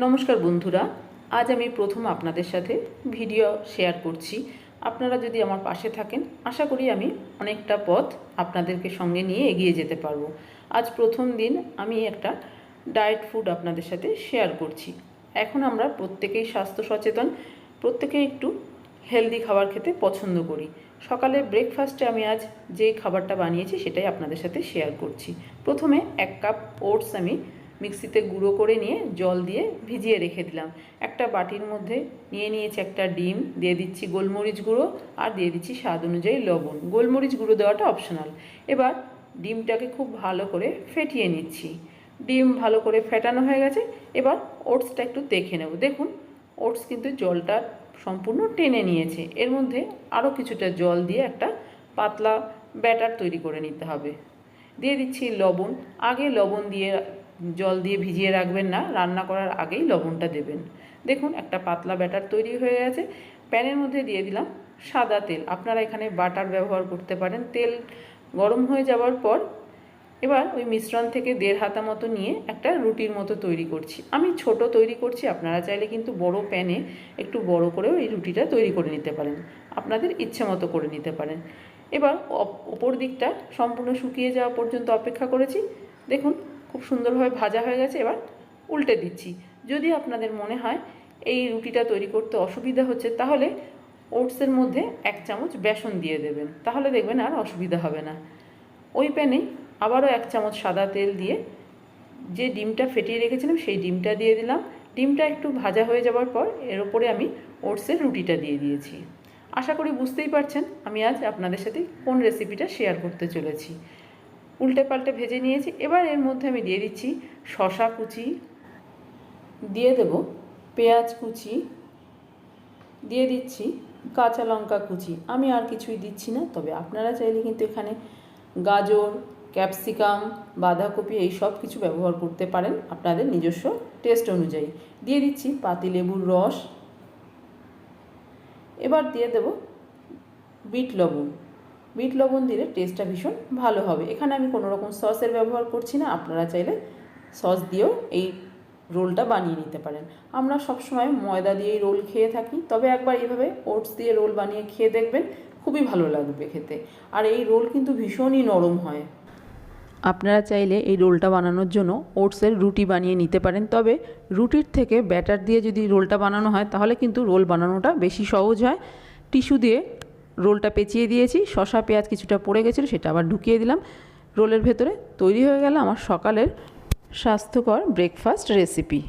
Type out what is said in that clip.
নমস্কার বন্ধুরা, আজ আমি প্রথম আপনাদের সাথে ভিডিও শেয়ার করছি। আপনারা যদি আমার পাশে থাকেন, আশা করি আমি অনেকটা পথ আপনাদেরকে সঙ্গে নিয়ে এগিয়ে যেতে পারব। আজ প্রথম দিন আমি একটা ডায়েট ফুড আপনাদের সাথে শেয়ার করছি। এখন আমরা প্রত্যেকেই স্বাস্থ্য সচেতন, প্রত্যেকেই একটু হেলদি খাবার খেতে পছন্দ করি। সকালে ব্রেকফাস্টে আমি আজ যে খাবারটা বানিয়েছি, সেটাই আপনাদের সাথে শেয়ার করছি। প্রথমে এক কাপ ওটস আমি মিক্সিতে গুঁড়ো করে নিয়ে জল দিয়ে ভিজিয়ে রেখে দিলাম। একটা বাটির মধ্যে নিয়ে নিয়েছি একটা ডিম, দিয়ে দিচ্ছি গোলমরিচ গুঁড়ো আর দিয়ে দিচ্ছি স্বাদ অনুযায়ী লবণ। গোলমরিচ গুঁড়ো দেওয়াটা অপশনাল। এবার ডিমটাকে খুব ভালো করে ফেটিয়ে নিচ্ছি। ডিম ভালো করে ফেটানো হয়ে গেছে। এবার ওটসটা একটু দেখে নেব। দেখুন, ওটস কিন্তু জলটা সম্পূর্ণ টেনে নিয়েছে। এর মধ্যে আরও কিছুটা জল দিয়ে একটা পাতলা ব্যাটার তৈরি করে নিতে হবে। দিয়ে দিচ্ছি লবণ। আগে লবণ দিয়ে জল দিয়ে ভিজিয়ে রাখবেন না, রান্না করার আগেই লবণটা দেবেন। দেখুন, একটা পাতলা ব্যাটার তৈরি হয়ে গেছে। প্যানের মধ্যে দিয়ে দিলাম সাদা তেল। আপনারা এখানে বাটার ব্যবহার করতে পারেন। তেল গরম হয়ে যাওয়ার পর এবার ওই মিশ্রণ থেকে দেড় হাতা মতো নিয়ে একটা রুটির মতো তৈরি করছি। আমি ছোট তৈরি করছি, আপনারা চাইলে কিন্তু বড় প্যানে একটু বড় করেও এই রুটিটা তৈরি করে নিতে পারেন। আপনাদের ইচ্ছে মতো করে নিতে পারেন। এবার ওপর দিকটা সম্পূর্ণ শুকিয়ে যাওয়া পর্যন্ত অপেক্ষা করেছি। দেখুন খুব সুন্দরভাবে ভাজা হয়ে গেছে, এবার উল্টে দিচ্ছি। যদি আপনাদের মনে হয় এই রুটিটা তৈরি করতে অসুবিধা হচ্ছে, তাহলে ওটসের মধ্যে এক চামচ বেসন দিয়ে দেবেন। তাহলে দেখবেন আর অসুবিধা হবে না। ওই প্যানে আবারও এক চামচ সাদা তেল দিয়ে যে ডিমটা ফেটিয়ে রেখেছিলাম, সেই ডিমটা দিয়ে দিলাম। ডিমটা একটু ভাজা হয়ে যাওয়ার পর এর ওপরে আমি ওটসের রুটিটা দিয়ে দিয়েছি। আশা করি বুঝতেই পারছেন, আমি আজ আপনাদের সাথে কোন রেসিপিটা শেয়ার করতে চলেছি। উল্টে পাল্টে ভেজে নিয়েছি। এবার এর মধ্যে আমি দিয়ে দিচ্ছি শশা কুচি। দিয়ে দেব পেঁয়াজ কুচি। দিয়ে দিচ্ছি কাঁচা লঙ্কা কুচি। আমি আর কিছুই দিচ্ছি না, তবে আপনারা চাইলে কিন্তু এখানে গাজর, ক্যাপসিকাম, বাঁধাকপি এই সব কিছু ব্যবহার করতে পারেন আপনাদের নিজস্ব টেস্ট অনুযায়ী। দিয়ে দিচ্ছি পাতিলেবুর রস। এবার দিয়ে দেব বিট লবণ। বিট লবণ দিলে টেস্টটা ভীষণ ভালো হবে। এখানে আমি কোনো রকম সসের ব্যবহার করছি না। আপনারা চাইলে সস দিয়েও এই রোলটা বানিয়ে নিতে পারেন। আমরা সবসময় ময়দা দিয়েই রোল খেয়ে থাকি। তবে একবার এইভাবে ওটস দিয়ে রোল বানিয়ে খেয়ে দেখবেন খুবই ভালো লাগবে খেতে। আর এই রোল কিন্তু ভীষণই নরম হয়। আপনারা চাইলে এই রোলটা বানানোর জন্য ওটসের রুটি বানিয়ে নিতে পারেন। তবে রুটির থেকে ব্যাটার দিয়ে যদি রোলটা বানানো হয়, তাহলে কিন্তু রোল বানানোটা বেশি সহজ হয়। টিস্যু দিয়ে রোলটা পেঁচিয়ে দিয়েছি শশা পেঁয়াজ কিছুটা পড়ে গেছিল সেটা আবার ঢুকিয়ে দিলাম। রোলের ভেতরে তৈরি হয়ে গেল আমার সকালের স্বাস্থ্যকর ব্রেকফাস্ট রেসিপি